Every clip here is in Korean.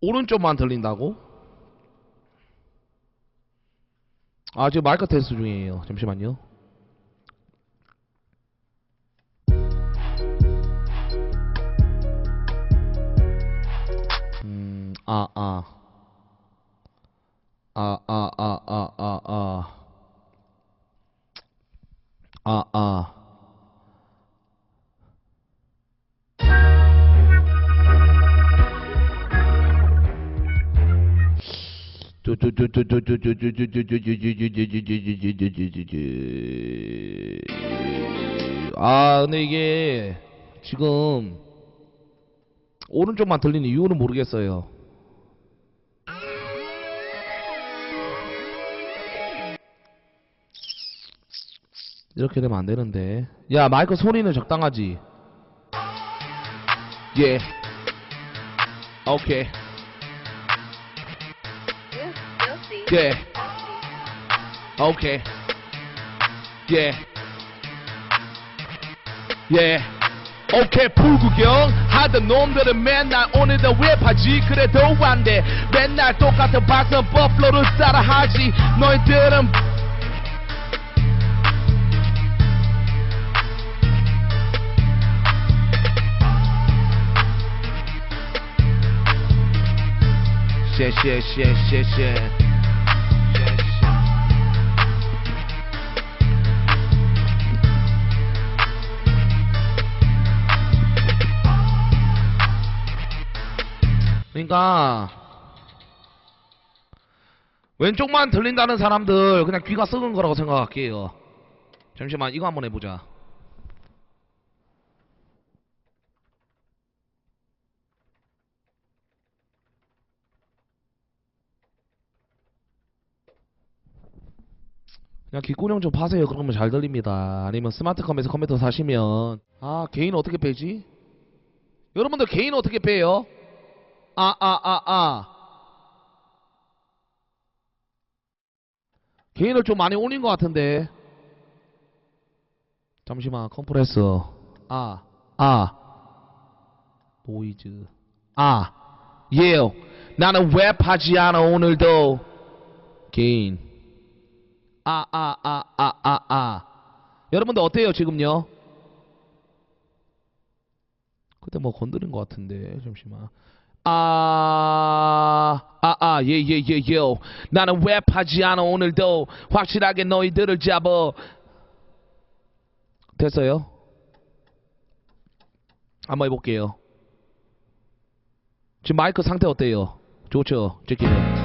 오른쪽만 들린다고? 아 지금 마이크 테스트 중이에요 잠시만요 음, 아, 아. 아, 아, 아, 아, 아, 아. 아, 아. 아 근데 이게 지금 오른쪽만 들리는 이유는 모르겠어요. 이렇게 되면 안 되는데. 야 마이크 소리는 적당하지. 예. 오케이. You, you'll see. 예. 오케이. 예. 예. 오케이 불구경 하던 놈들은 맨날 오늘도 랩하지 그래도 안돼 맨날 똑같은 박선법 플로를 따라하지 너희들은 쉐쉐쉐쉐쉐 그러니까 왼쪽만 들린다는 사람들 그냥 귀가 썩은 거라고 생각할게요. 잠시만 이거 한번 해보자. 그냥 귓구녕 좀 파세요. 그러면 잘 들립니다. 아니면 스마트컴에서 컴퓨터 사시면 아 개인 어떻게 빼지? 여러분들 개인 어떻게 빼요? 아, 아, 아, 아. 개인을 좀 많이 올린 것 같은데. 잠시만, 컴프레서. 아, 아. 노이즈. 아, 예. 나는 랩하지 않아, 오늘도. 개인. 아, 아, 아, 아, 아, 아. 여러분들 어때요, 지금요? 그때 뭐 건드린 것 같은데 잠시만 아, 아, 아, 예, 예, 예, 예. 나는 랩하지 않아, 오늘도. 확실하게 너희들을 잡어. 됐어요? 한번 해볼게요. 지금 마이크 상태 어때요? 좋죠? 제끼는.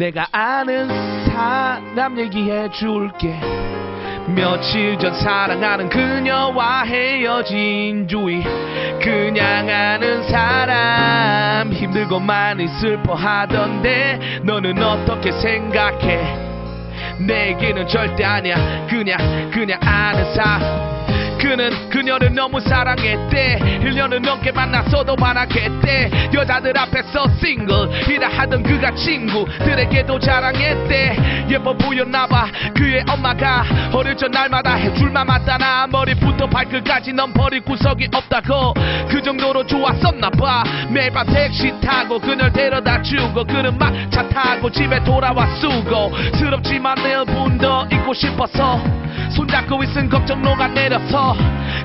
내가 아는 사람 얘기해 줄게. 며칠 전 사랑하는 그녀와 헤어진 주의 그냥 아는 사람 힘들고 많이 슬퍼하던데 너는 어떻게 생각해? 내게는 절대 아니야. 그냥 그냥 아는 사람 그는 그녀를 너무 사랑했대. 1년을 넘게 만났어도 반항했대. 여자들 앞에서 싱글이라 하던 그가 친구들에게도 자랑했대. 예뻐 보였나봐 그의 엄마가. 어릴 적 날마다 해줄만 맞다나. 머리부터 발끝까지 넌 버릴 구석이 없다고. 그 정도로 좋았었나봐. 매일 밤 택시 타고 그녀를 데려다 주고 그는 막 차 타고 집에 돌아와 수고스럽지만 내일 분더 있고 싶어서 손잡고 있은 걱정 녹아내려서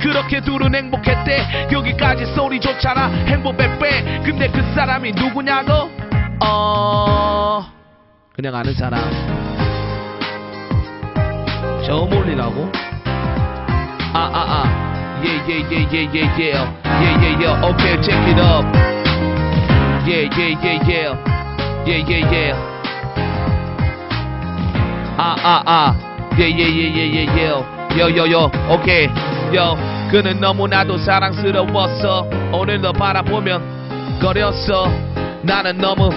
그렇게 둘은 행복했대 여기까지 소리 좋잖아 행복 빼빼 근데 그 사람이 누구냐고 어 그냥 아는 사람 처음 올리라고 아아아 예예예예예예예예예 오케이 check it up 예예예예 예예예 아아아 예예예예예예 요요요 오 요 그는 너무나도 사랑스러웠어. 오늘도 바라보면 거렸어. 나는 너무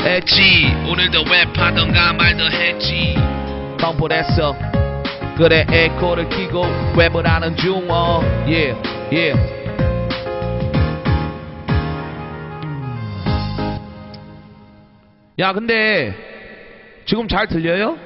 했지. 오늘도 랩하던가 말도 했지. 컴플했어. 그래 에코를 키고 랩을 하는 중어. Yeah yeah. 야 근데 지금 잘 들려요?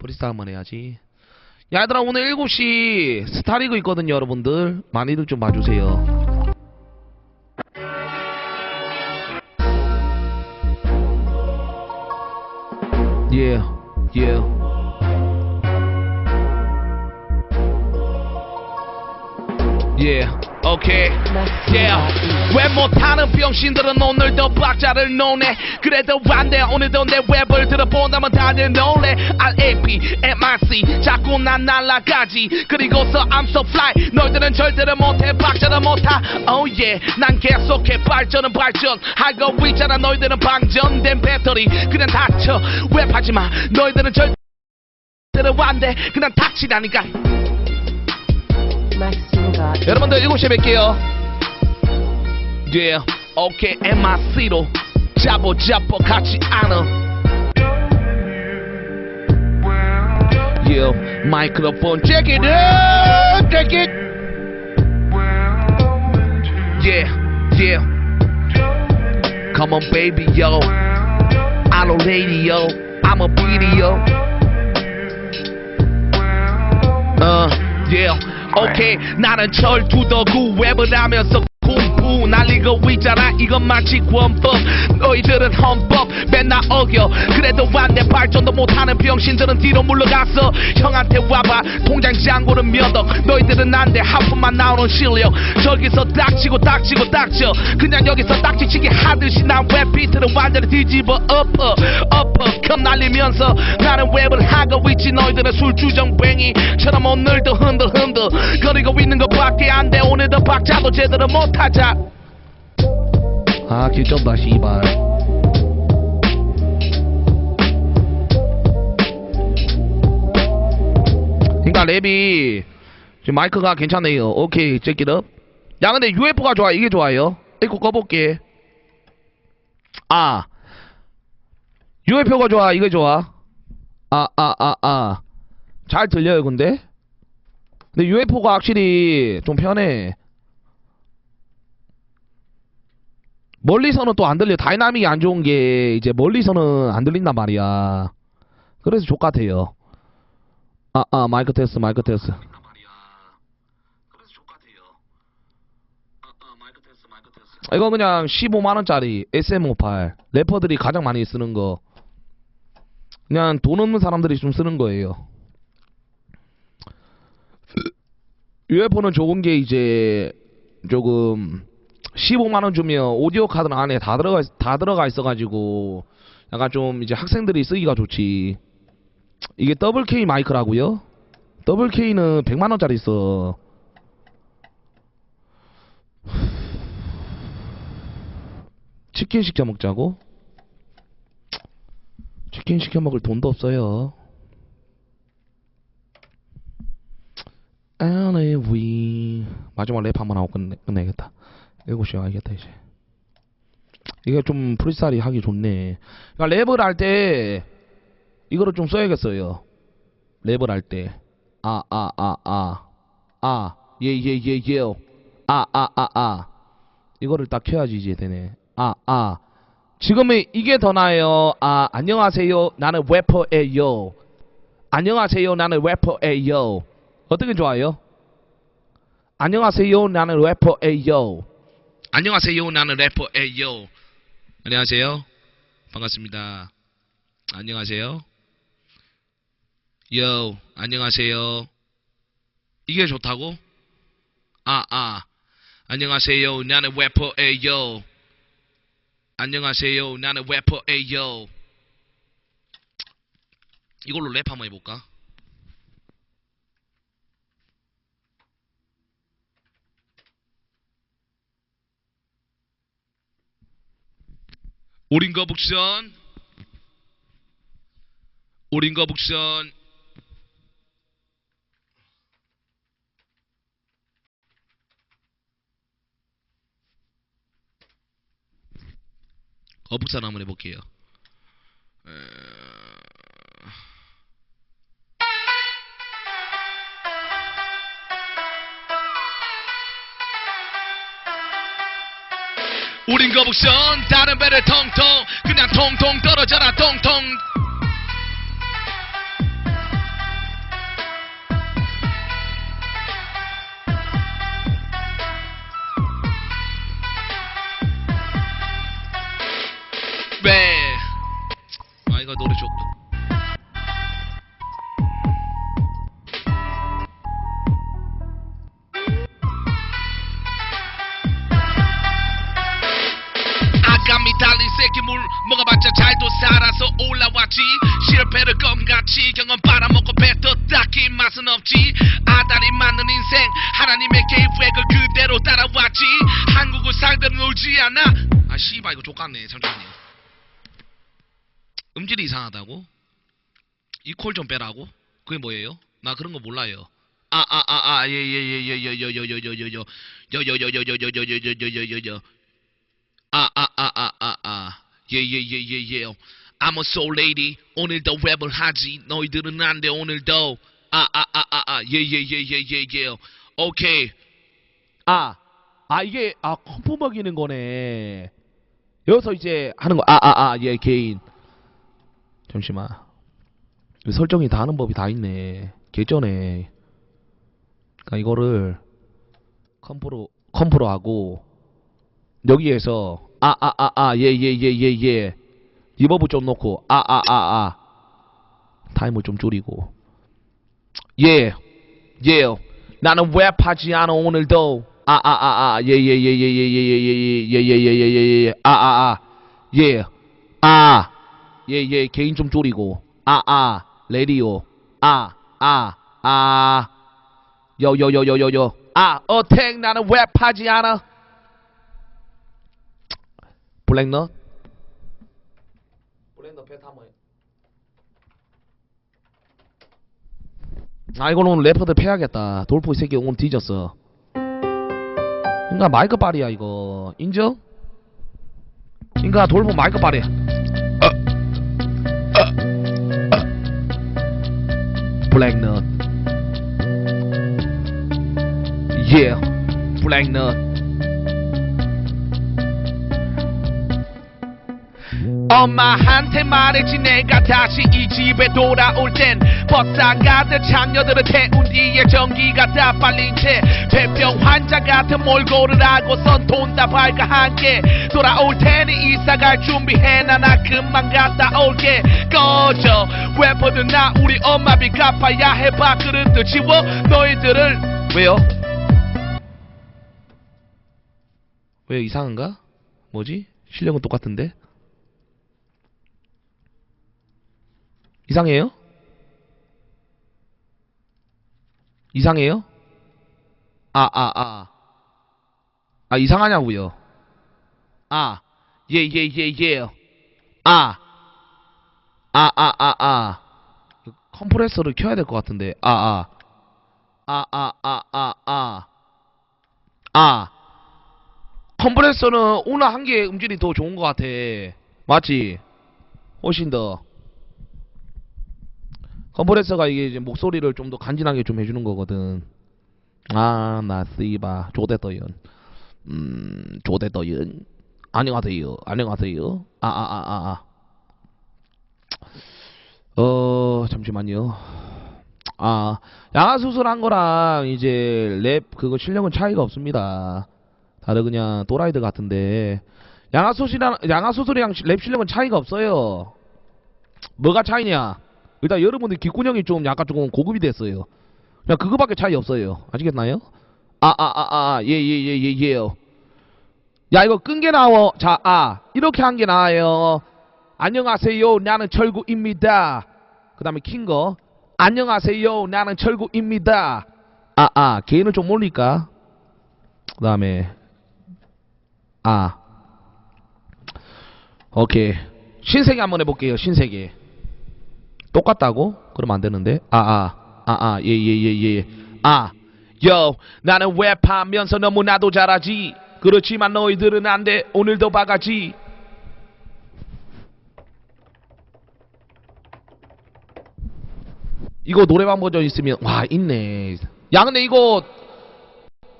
프리스타일 한번 해야지. 야, 얘들아 오늘 7시 스타리그 있거든요 여러분들. 많이들 좀 봐주세요. yeah yeah yeah 오케이 yeah. 왜 못하는 병신들은 오늘도 박자를 노네? 그래도 안돼. 오늘도 내 랩을 들어본다면 다들 놀래. R.A.P. M.I.C. 자꾸 난 날라가지. 그리고서 I'm so fly. 너희들은 절대로 못해. 박자를 못하. Oh yeah. 난 계속해. 발전은 발전 하고 있잖아. 너희들은 방전된 배터리. 그냥 닥쳐. 랩하지마. 너희들은 절대로 안돼. 그냥 닥치라니까 Maxine got 여러분들 7시에 뵐게요 Yeah 오케이 MIC로 잡어 잡어 같이 안아 Yeah 마이크로폰 check it up check it Yeah yeah Come on baby yo Allo radio I'm a video 어, yeah, 오케이. 나는 철두더구 웹을 하면서 쿵푸 날리고 있잖아. 이건 마치 권법. 너희들은 헌법 맨날 어겨. 그래도 안돼 발전도 못하는 병신들은 뒤로 물러갔어. 형한테 와봐. 통장 잔고는 몇 억. 너희들은 안돼 하품만 나오는 실력. 저기서 닥치고 닥치고 닥쳐. 그냥 여기서 딱지치기 하듯이 난 웹 비트를 완전히 뒤집어 엎어 엎어 컵 날리면서 나는 웹을 하고 있지 너희들은 술주정뱅이처럼 오늘도 흔들흔들 거리고 있는 것밖에 안 돼 오늘도 박자도 제대로 못하자 아 길좀봐 씨발 그러니까 랩이 지금 마이크가 괜찮네요. 오케이 check 야 근데 UFO가 좋아 이게 좋아요? 이거 꺼볼게. 아. UFO가 좋아? 이게 좋아? 아 아 아 아. 잘 들려요 근데? 근데 UFO가 확실히 좀 편해. 멀리서는 또 안 들려. 다이나믹이 안 좋은 게 이제 멀리서는 안 들린단 말이야. 그래서 족같아요 아 아 마이크 테스트 마이크 테스트 이거 그냥 15만원짜리 SM58 래퍼들이 가장 많이 쓰는 거. 그냥 돈 없는 사람들이 좀 쓰는 거예요. UFO는 좋은 게 이제 조금 15만원 주면 오디오 카드 안에 다 들어가 있- 다 들어가 있어가지고 약간 좀 이제 학생들이 쓰기가 좋지 이게 더블 K 마이크라고요? 더블 K는 100만원짜리 있어 치킨 시켜 먹자고? 치킨 시켜 먹을 돈도 없어요. Anyway 마지막 랩 한번 하고 끝내, 끝내야겠다. 7시에 와야겠다 이제. 이게 좀 프리스타일이 하기 좋네. 그러니까 랩을 할때 이거를 좀 써야겠어요. 랩을 할 때. 아, 아, 아, 아. 아, 예, 예, 예, 예. 아, 아, 아, 아. 이거를 딱 켜야지 이제 되네. 아, 아. 지금은 이게 더 나아요. 아, 안녕하세요. 나는 래퍼예요. 안녕하세요. 나는 래퍼예요. 어떻게 좋아요? 안녕하세요. 나는 래퍼예요. 안녕하세요. 나는 래퍼예요. 안녕하세요. 반갑습니다. 안녕하세요. 요, 안녕하세요. 이게 좋다고? 아, 아. 안녕하세요. 나는 래퍼예요. 안녕하세요. 나는 래퍼예요. 이걸로 랩 한번 해볼까? 오린 거 북선 오린 거 북선 거북선 한번 해볼게요. 에... 우린 거북선 다른 배를 통통 그냥 통통 떨어져라 통통 올라왔지 실패를 껌같이 경험 빨아먹고 뱉어 딱히 맛은 없지 아다리 맞는 인생 하나님의 계획을 그대로 따라왔지 한국을 상대로 놀지 않아 아 씨발 이거 족같네 잠시만요 음질이 이상하다고? 이 콜 좀 빼라고? 그게 뭐예요? 나 그런 거 몰라요. 아 아 아 아 예 예 예 예 예 예 예 예 예예예예예예예예아아아아아 예예예예예 I'm a soul lady 오늘도 랩을 하지 너희들은 안돼 오늘도 아 아 아 아 아 예예예예예예 오케이 아, 아 이게 아 컴프 먹이는 거네. 여기서 이제 하는 거. 아, 아, 아, 예 개인. 잠시만. 이 설정이 다 하는 법이 다 있네. 개쩌네. 그러니까 이거를 컴프로 컴프로 하고 여기에서 아, 아, 아, 아, 예, 예, 예, 예, 예. 리버브 좀 넣고 아, 아, 아, 아. 타임을 좀 줄이고. 예, 예. 나는 랩하지 않아 오늘도 아 아 아아예예예 예 예 예 예 예 예 예 예 예 예 예 아 아 아 예 아 예 예 개인 좀 줄이고 아 아 레디오 아 아 아 요 요 요 요 요 요 아 어택 나는 랩하지 않아 블랙넛 블랙넛 배 타면 아 이건 오늘 래퍼들 패야겠다. 돌포 이 새끼 오늘 뒤졌어. 인가 마이크 발이야 이거. 인정? 인가 돌포 마이크 발이 블랙넛. 예 블랙넛 엄마한테 말했지 내가 다시 이 집에 돌아올 땐 버싸가듯 장녀들을 태운 뒤에 전기가 다 빨린 채 폐병 환자 같은 몰골을 하고선 돈다 발가한 게 돌아올 테니 이사갈 준비해놔 나 금방 갔다 올게 꺼져 래퍼들 나 우리 엄마비 갚아야 해 밥그릇도 치워 너희들을 왜요? 왜 이상한가? 뭐지? 실력은 똑같은데? 이상해요? 이상해요? 아, 아, 아. 아, 이상하냐고요? 아, 예, 예, 예, 예. 아, 아, 아, 아, 아. 컴프레서를 켜야 될 것 같은데. 아, 아. 아, 아, 아, 아, 아. 아. 컴프레서는 오늘 한 개 음질이 더 좋은 것 같아. 맞지? 훨씬 더. 컴프레서가 이게 이제 목소리를 좀 더 간지나게 좀 해주는 거거든. 아, 나 씨바 조대더연. 음, 조대더연. 안녕하세요. 안녕하세요. 아, 아, 아, 아, 아. 어, 잠시만요. 아, 양아 수술한 거랑 이제 랩 그거 실력은 차이가 없습니다. 다들 그냥 또라이들 같은데 양아 수술이랑 양아 수술이랑 랩 실력은 차이가 없어요. 뭐가 차이냐? 일단 여러분들 귓구녕이 좀 약간 조금 고급이 됐어요. 그냥 그거밖에 차이 없어요. 아시겠나요? 아 아 아 아 예 예 예 예 예요. 야 이거 끈 게 나와. 자 아 이렇게 한 게 나와요. 안녕하세요. 나는 철구입니다. 그 다음에 킨 거. 안녕하세요. 나는 철구입니다. 아 아 개인을 좀 올릴까? 그 다음에 아 오케이 신세계 한번 해볼게요. 신세계. 똑같다고? 그럼 안 되는데. 아, 아, 아, 아, 예, 예, 예, 예. 아, 여, 나는 웹하면서 너무나도 잘하지. 그렇지만 너희들은 안 돼. 오늘도 바가지. 이거 노래방 버전 있으면 와 있네 야 근데 이거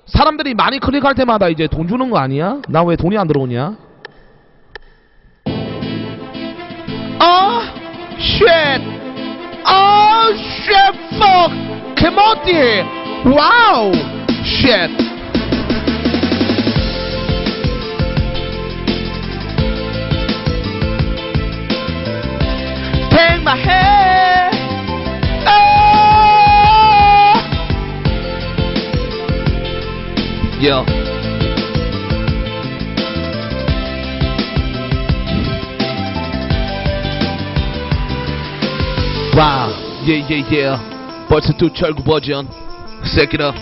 사람들이 많이 클릭할 때마다 이제 돈 주는 거 아니야? 나 왜 돈이 안 들어오냐? 어! oh shit fuck. Come my hand, oh. Ah. Yeah. 와우, 예예예. 벌써 또 철구 버전. Set it up.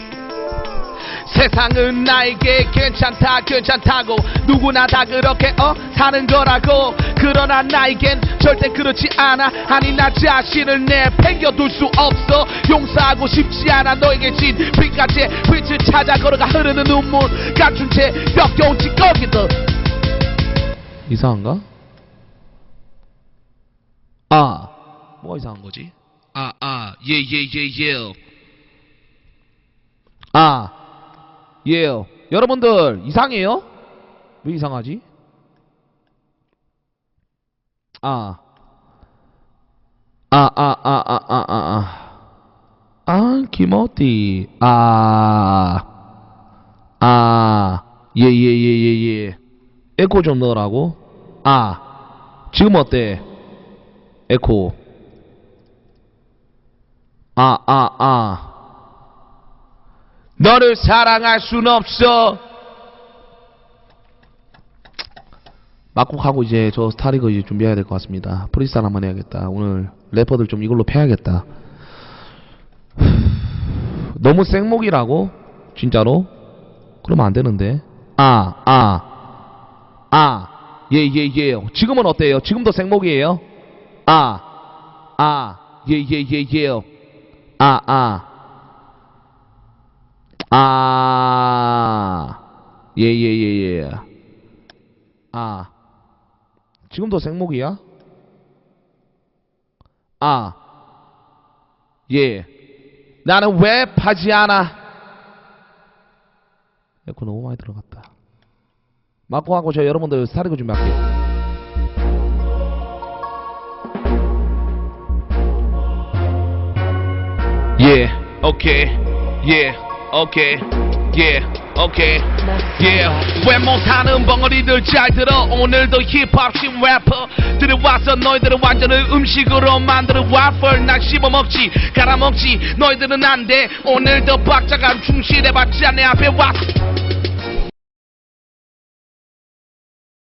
세상은 나에게 괜찮다 괜찮다고. 누구나 다 그렇게 어? 사는 거라고. 그러나 나에겐 절대 그렇지 않아. 아니 나 자신을 내팽겨둘 수 없어. 용서하고 싶지 않아. 너에게 진 빛까지 빛을 찾아 걸어가 흐르는 눈물. 감춘 채 역겨운 찌꺼기들 이상한가? 아 뭐가 이상한 거지? 아, 아, 예, 예, 예, 예. 아, 예. 여러분들, 이상해요? 왜 이상하지? 아. 아, 아, 아, 아, 아, 아, 아. 아, 김어띠. 아. 아. 예, 예, 예, 예, 예. 에코 좀 넣으라고? 아. 지금 어때? 에코. 아, 아, 아. 너를 사랑할 순 없어. 막국하고 이제 저 스타리그 이제 준비해야 될 것 같습니다. 프리스타일 한번 해야겠다. 오늘 래퍼들 좀 이걸로 패야겠다. 너무 생목이라고? 진짜로? 그러면 안 되는데. 아, 아, 아, 예, 예, 예. 지금은 어때요? 지금도 생목이에요? 아, 아, 예, 예, 예, 예. 아, 아, 아, 예, 예, 예, 예. 아, 지금도 생목이야? 아, 예. 나는 왜 파지 않아? 에코 너무 많이 들어갔다. 맞고 하고 저 여러분들 사리고 준비할게요. 예, 오케이, 예, 오케이, 예, 오케이, 예. 왜 못하는 벙어리들 잘 들어? 오늘도 힙합 신 래퍼들이 와서 너희들은 완전히 음식으로 만드는 와플 난 씹어먹지 갈아먹지. 너희들은 안돼. 오늘도 박자감 충실해봤자 내 앞에 왔어